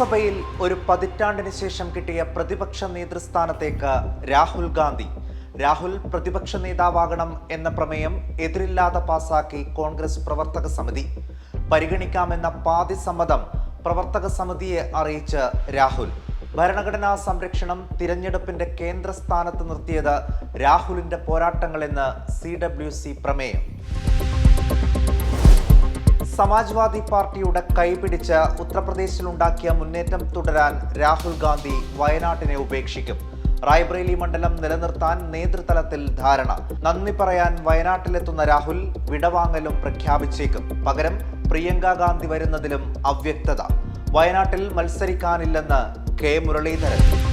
ലോക്സഭയിൽ ഒരു പതിറ്റാണ്ടിന് ശേഷം കിട്ടിയ പ്രതിപക്ഷ നേതൃസ്ഥാനത്തേക്ക് രാഹുൽ ഗാന്ധി. രാഹുൽ പ്രതിപക്ഷ നേതാവാകണം എന്ന പ്രമേയം എതിരില്ലാതെ പാസാക്കി കോൺഗ്രസ് പ്രവർത്തക സമിതി. പരിഗണിക്കാമെന്ന പാതി സമ്മതം പ്രവർത്തക സമിതിയെ അറിയിച്ച് രാഹുൽ. ഭരണഘടനാ സംരക്ഷണം തിരഞ്ഞെടുപ്പിന്റെ കേന്ദ്രസ്ഥാനത്ത് നിർത്തിയത് രാഹുലിന്റെ പോരാട്ടങ്ങളെന്ന് സി ഡബ്ല്യു സി പ്രമേയം. സമാജ്വാദി പാർട്ടിയുടെ കൈപിടിച്ച് ഉത്തർപ്രദേശിലുണ്ടാക്കിയ മുന്നേറ്റം തുടരാൻ രാഹുൽ ഗാന്ധി വയനാട്ടിനെ ഉപേക്ഷിക്കും. റായ്ബ്രേലി മണ്ഡലം നിലനിർത്താൻ നേതൃതലത്തിൽ ധാരണ. നന്ദി പറയാൻ വയനാട്ടിലെത്തുന്ന രാഹുൽ വിടവാങ്ങലും പ്രഖ്യാപിച്ചേക്കും. പകരം പ്രിയങ്ക ഗാന്ധി വരുന്നതിലും അവ്യക്തത. വയനാട്ടിൽ മത്സരിക്കാനില്ലെന്ന് കെ. മുരളീധരൻ.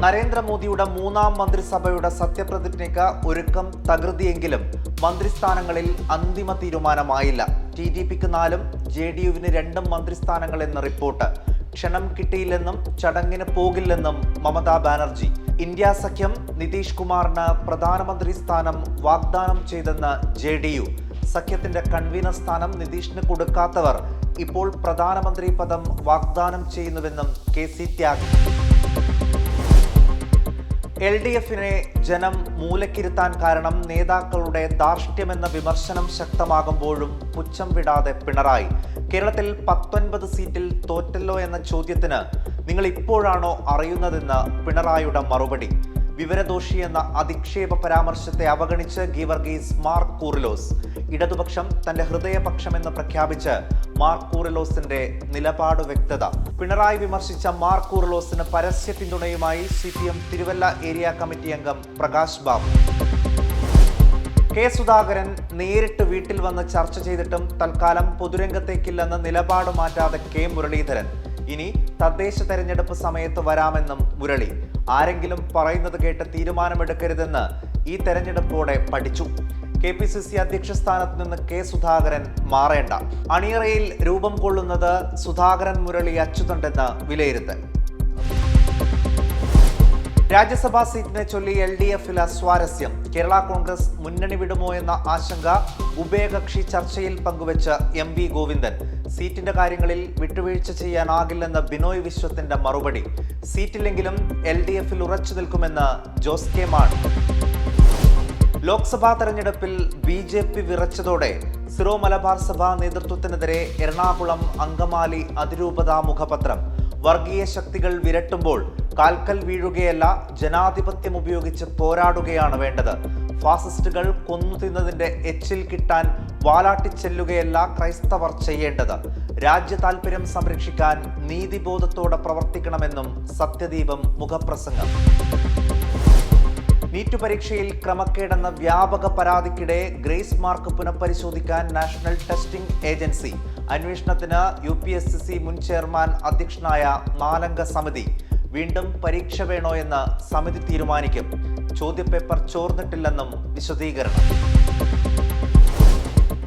നരേന്ദ്രമോദിയുടെ മൂന്നാം മന്ത്രിസഭയുടെ സത്യപ്രതിജ്ഞയ്ക്ക് ഒരുക്കം തകൃതിയെങ്കിലും മന്ത്രിസ്ഥാനങ്ങളിൽ അന്തിമ തീരുമാനമായില്ല. ടി ഡി പിക്ക് നാലും ജെ ഡി യുവിന് രണ്ടും മന്ത്രിസ്ഥാനങ്ങൾ എന്ന റിപ്പോർട്ട്. ക്ഷണം കിട്ടിയില്ലെന്നും ചടങ്ങിന് പോകില്ലെന്നും മമതാ ബാനർജി. ഇന്ത്യ സഖ്യം നിതീഷ് കുമാറിന് പ്രധാനമന്ത്രി സ്ഥാനം വാഗ്ദാനം ചെയ്തെന്ന് ജെ ഡി യു. സഖ്യത്തിന്റെ കൺവീനർ സ്ഥാനം നിതീഷിന് കൊടുക്കാത്തവർ ഇപ്പോൾ പ്രധാനമന്ത്രി പദം വാഗ്ദാനം ചെയ്യുന്നുവെന്നും K C Tyagi. L D എഫിനെ ജനം മൂലക്കിരുത്താൻ കാരണം നേതാക്കളുടെ ധാർഷ്ട്യമെന്ന വിമർശനം ശക്തമാകുമ്പോഴും പുച്ഛം വിടാതെ പിണറായി. കേരളത്തിൽ പത്തൊൻപത് സീറ്റിൽ തോറ്റല്ലോ എന്ന ചോദ്യത്തിന് നിങ്ങൾ ഇപ്പോഴാണോ അറിയുന്നതെന്ന് പിണറായിയുടെ മറുപടി. വിവരദോഷി എന്ന അധിക്ഷേപ പരാമർശത്തെ അവഗണിച്ച് ഗീവർഗീസ് മാർക്ക് കൂറിലോസ്. ഇടതുപക്ഷം തന്റെ ഹൃദയപക്ഷമെന്ന് പ്രഖ്യാപിച്ച് മാർക്ക് കൂറിലോസിന്റെ നിലപാട് വ്യക്തത. പിണറായി വിമർശിച്ച മാർക്ക് കൂറിലോസിന് പരസ്യ പിന്തുണയുമായി C P M Thiruvalla area committee അംഗം പ്രകാശ് ബാബു. കെ സുധാകരൻ നേരിട്ട് വീട്ടിൽ വന്ന് ചർച്ച ചെയ്തിട്ടും തൽക്കാലം പൊതുരംഗത്തേക്കില്ലെന്ന നിലപാട് മാറ്റാതെ കെ മുരളീധരൻ. ഇനി തദ്ദേശ തെരഞ്ഞെടുപ്പ് സമയത്ത് വരാമെന്നും മുരളി. ആരെങ്കിലും പറയുന്നത് കേട്ട് തീരുമാനമെടുക്കരുതെന്ന് ഈ തെരഞ്ഞെടുപ്പോടെ പഠിച്ചു കെ പി സി സി അധ്യക്ഷ സ്ഥാനത്ത് നിന്ന് കെ സുധാകരൻ മാറേണ്ട. അണിയറയിൽ രൂപം കൊള്ളുന്നത് സുധാകരൻ മുരളി അച്യുതണ്ടെന്ന് വിലയിരുത്തൽ. രാജ്യസഭാ സീറ്റിനെ ചൊല്ലി എൽ ഡി എഫിൽ അസ്വാരസ്യം. കേരള കോൺഗ്രസ് മുന്നണി വിടുമോ എന്ന ആശങ്ക ഉഭയകക്ഷി ചർച്ചയിൽ പങ്കുവച്ച് എം വി ഗോവിന്ദൻ. സീറ്റിന്റെ കാര്യങ്ങളിൽ വിട്ടുവീഴ്ച ചെയ്യാനാകില്ലെന്ന ബിനോയ് വിശ്വത്തിന്റെ മറുപടി. സീറ്റില്ലെങ്കിലും എൽ ഡി എഫിൽ ഉറച്ചു നിൽക്കുമെന്ന് ജോസ് കെ മാണി. ലോക്സഭാ തെരഞ്ഞെടുപ്പിൽ ബി ജെ പി വിറച്ചതോടെ സിറോ മലബാർ സഭാ നേതൃത്വത്തിനെതിരെ എറണാകുളം അങ്കമാലി അതിരൂപതാ മുഖപത്രം. വർഗീയ ശക്തികൾ വിരട്ടുമ്പോൾ കാൽക്കൽ വീഴുകയല്ല ജനാധിപത്യം ഉപയോഗിച്ച് പോരാടുകയാണ് വേണ്ടത്. ഫാസിസ്റ്റുകൾ കൊന്നു തിന്നതിന്റെ എച്ചിൽ കിട്ടാൻ വാലാട്ടിച്ചെല്ലുകയല്ല ക്രൈസ്തവർ ചെയ്യേണ്ടത്. രാജ്യ താൽപര്യം സംരക്ഷിക്കാൻ നീതിബോധത്തോടെ പ്രവർത്തിക്കണമെന്നും സത്യദീപം മുഖപ്രസംഗം. നീറ്റ് പരീക്ഷയിൽ ക്രമക്കേടെന്ന വ്യാപക പരാതിക്കിടെ ഗ്രേസ് മാർക്ക് പുനഃപരിശോധിക്കാൻ നാഷണൽ ടെസ്റ്റിംഗ് ഏജൻസി. അന്വേഷണത്തിന് യു പി എസ് സി മുൻ ചെയർമാൻ അധ്യക്ഷനായ നാലംഗ സമിതി. വീണ്ടും പരീക്ഷ വേണോ എന്ന് സമിതി തീരുമാനിക്കും. ചോദ്യപേപ്പർ ചോർന്നിട്ടില്ലെന്നും വിശദീകരണം.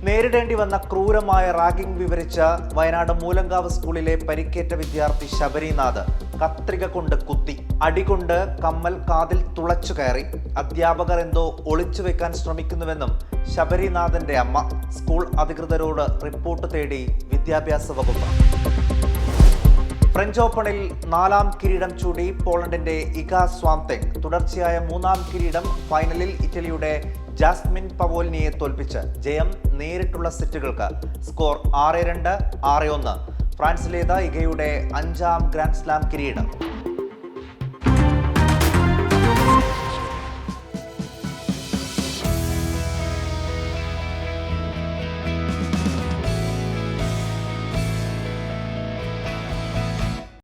നേരിടേണ്ടി വന്ന ക്രൂരമായ റാഗിംഗ് വിവരിച്ച വയനാട് മൂലങ്കാവ് സ്കൂളിലെ പരിക്കേറ്റ വിദ്യാർത്ഥി ശബരിനാഥ് കത്രിക കൊണ്ട് കുത്തി അടികൊണ്ട് കമ്മൽ കാതിൽ തുളച്ചു കയറി. അധ്യാപകർ എന്തോ ഒളിച്ചു വെക്കാൻ ശ്രമിക്കുന്നുവെന്നും ശബരിനാഥന്റെ അമ്മ സ്കൂൾ അധികൃതരോട് റിപ്പോർട്ട് തേടി വിദ്യാഭ്യാസ വകുപ്പ്. ഫ്രഞ്ച് ഓപ്പണിൽ നാലാം കിരീടം ചൂടി പോളണ്ടിന്റെ ഇക സ്വാംതെങ്. തുടർച്ചയായ മൂന്നാം കിരീടം ഫൈനലിൽ ഇറ്റലിയുടെ ജാസ്മിൻ പവോലിനിയെ തോൽപ്പിച്ച് ജയം നേരിട്ടുള്ള സെറ്റുകൾക്ക്. സ്കോർ ആറ് രണ്ട് ആറ് ഒന്ന്. ഫ്രാൻസിലേത് ഇഗയുടെ അഞ്ചാം ഗ്രാൻഡ് സ്ലാം കിരീടം.